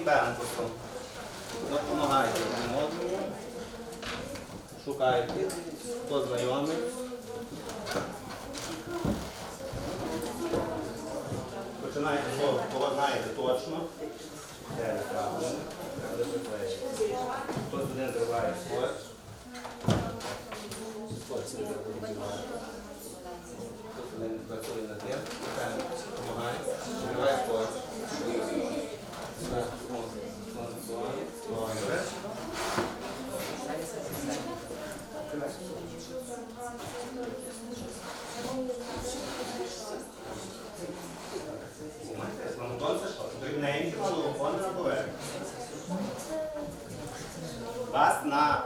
і Бенкосом. Допомагають один одному, шукають тих, хто знайомий. Починаєте слово, кого знаєте точно. Де неправильно, де приклеїть. Хтось один триває хтось. Хтось не триває. Хтось один працює на допомагає, триває хтось. Вас на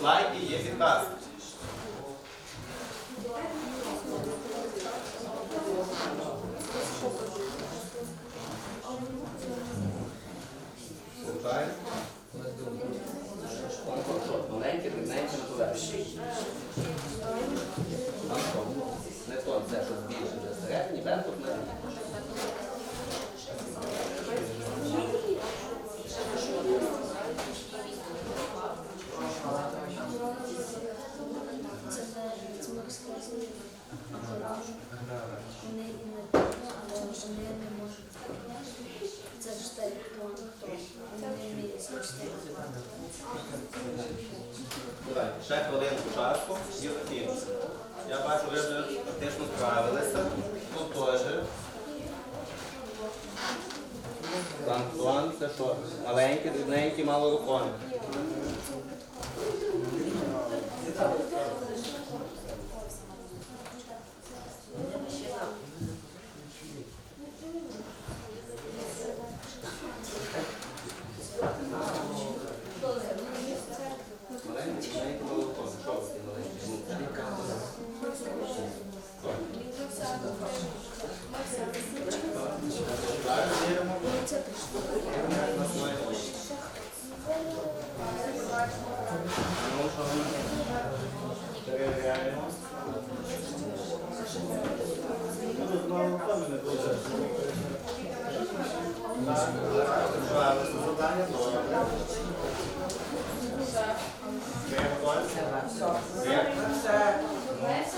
слайді є підказка. Давайте, ще хвилинку часу і закінчимо. Я бачу, ви вже практично справилися. Тут теж. Планктон, це що? Маленький, дрібненькі, малорухомі. Все. Все.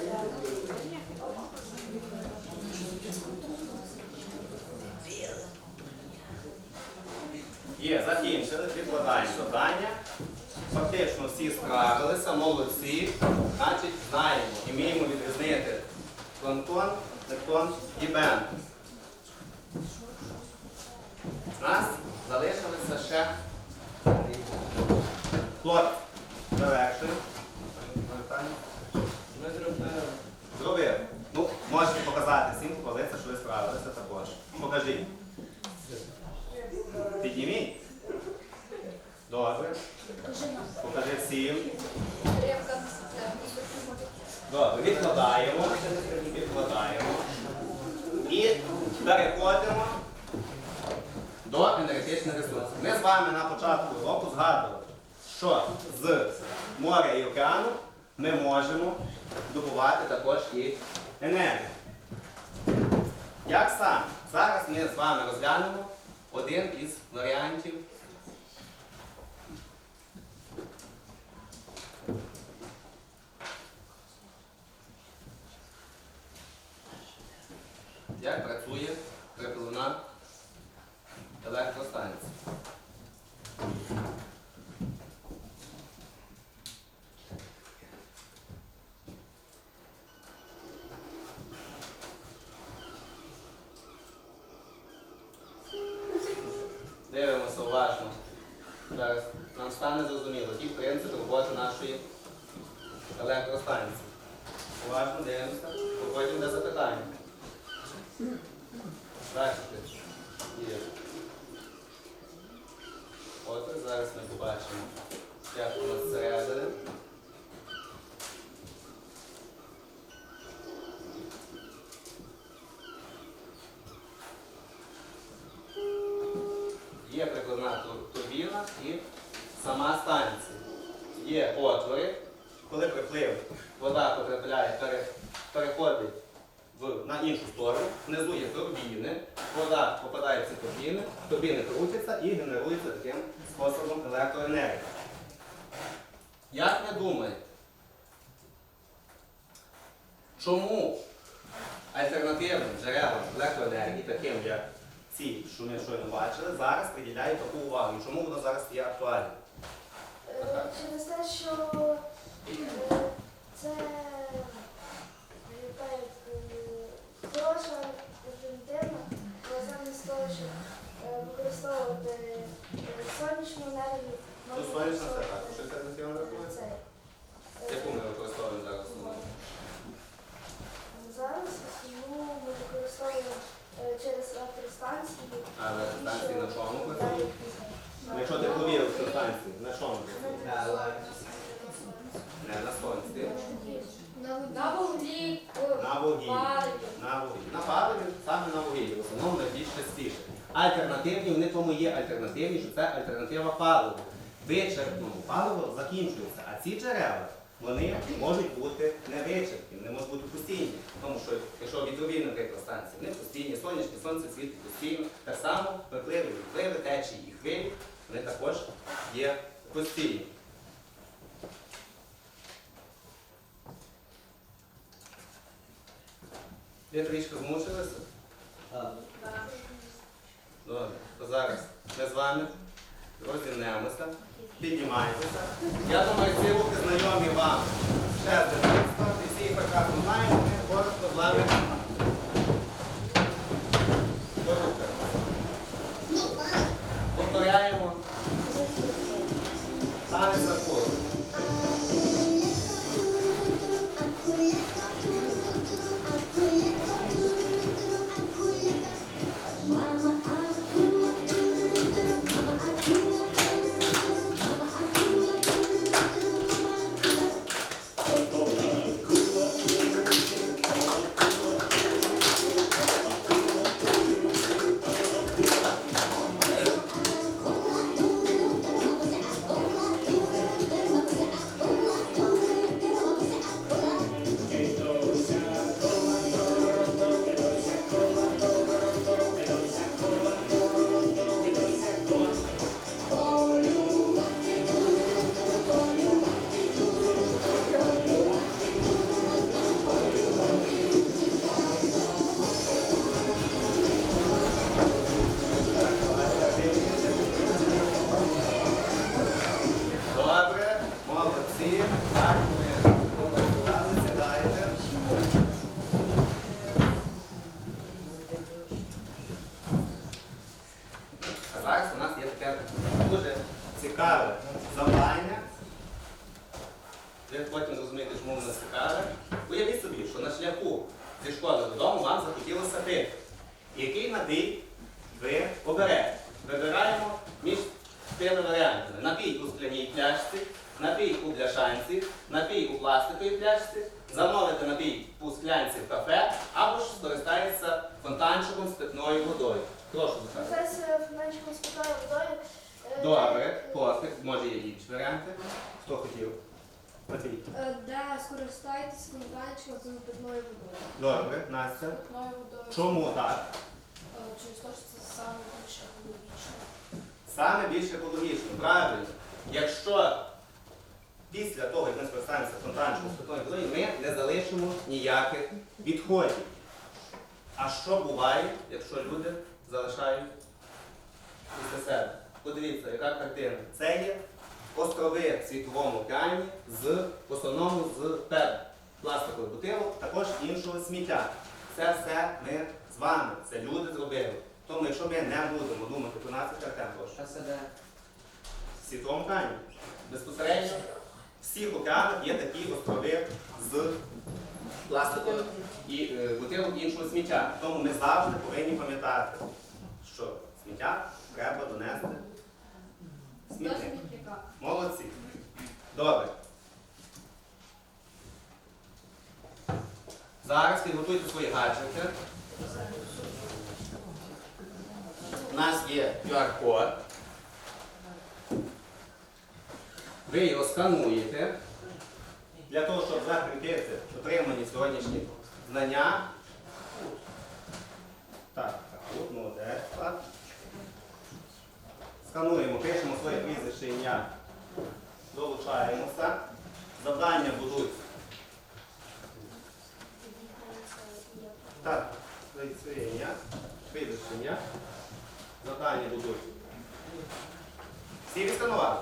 Є, закінчили, відкладаємо завдання. Фактично всі справилися, молодці, значить знаємо і вміємо відрізнити планктон, плектон і бен. У нас залишилися ще хлопці. Завершуємо. Добре, відкладаємо, відкладаємо і переходимо до енергетичних ресурсів. Ми з вами на початку року згадували, що з моря і океану ми можемо добувати також і енергію. Як саме? Зараз ми з вами розглянемо один із варіантів. Бачите? Є. От зараз ми побачимо, як воно зсередини. Є прикладна турбіна і сама станція. Є отвори, коли приплив, вода потрапляє, переходить на іншу сторону, внизу є турбіни, вода попадає в ці турбіни, турбіни крутяться і генерується таким способом електроенергія. Як ви думаєте, чому альтернативним джерелам електроенергії, таким як ці, що ми щойно бачили, зараз приділяють таку увагу? Чому воно зараз є актуальним? Е, Через те, що е, це е, так, е, хороша альтернатива, але замість того, щоб е, використовувати сонячну енергію, Яку ми використовуємо зараз? Зараз ми використовуємо через електростанції. А електростанції на чому електростанції, на чому на сонці. На вуглі, паливі, саме на вугіллі. В основному найбільш частіше. Альтернативні, вони тому є альтернативні, що це альтернатива паливу. Вичерпному паливо закінчується, а ці джерела вони можуть бути не вичерпні, вони можуть бути постійні. Тому що якщо вітрові, наприклад, вони постійні, сонячні, сонце світить постійно. Так само припливи, відпливи, течії і хвилі, вони також є постійні. Ви трішки змучилися? Добре, зараз ми з вами розділимося, піднімайтеся. Я думаю, ці руки знайомі вам ще з дитинства, і всі їх прекрасно знаємо, ми коротко з зі школи додому вам захотілося пити. Який напій ви оберете? Вибираємо між тими варіантами. Напій у скляній пляшці, напій у бляшанці, напій у пластиковій пляшці, замовити напій у склянці в кафе або ж скористається фонтанчиком з питною водою. Прошу. Зараз фінансово з питаю водою. Е, Добре, постик, може є інші варіанти. Хто хотів? Е, Де скористаєтесь фонтанчиком з питною водою. Добре, Настя. Питною водою. Чому так? Е, Через те, що це саме більше екологічно. Саме більш екологічно, правильно. Якщо після того, як ми скористаємося фонтанчиком з питною водою, ми не залишимо ніяких відходів. А що буває, якщо люди залишають після себе? Подивіться, яка картина. Це є острови в світовому океані з в основному з ПЕТ, пластикових бутилок, також іншого сміття. Це все ми з вами, це люди зробили. Тому якщо ми не будемо думати про нас, це Артем. Це де? В світовому океані. Безпосередньо в всіх океанах є такі острови з пластикових і е, бутилок іншого сміття. Тому ми завжди повинні пам'ятати, що сміття треба донести смітник. Молодці. Добре. Зараз підготуйте свої гаджети. У нас є QR-код. Ви його скануєте для того, щоб закріпити отримані сьогоднішні знання. Так, так, от молодець. Так. Скануємо, пишемо своє прізвище ім'я, долучаємося. Завдання будуть. Так, своє- ім'я. Завдання будуть. Всі відсканували?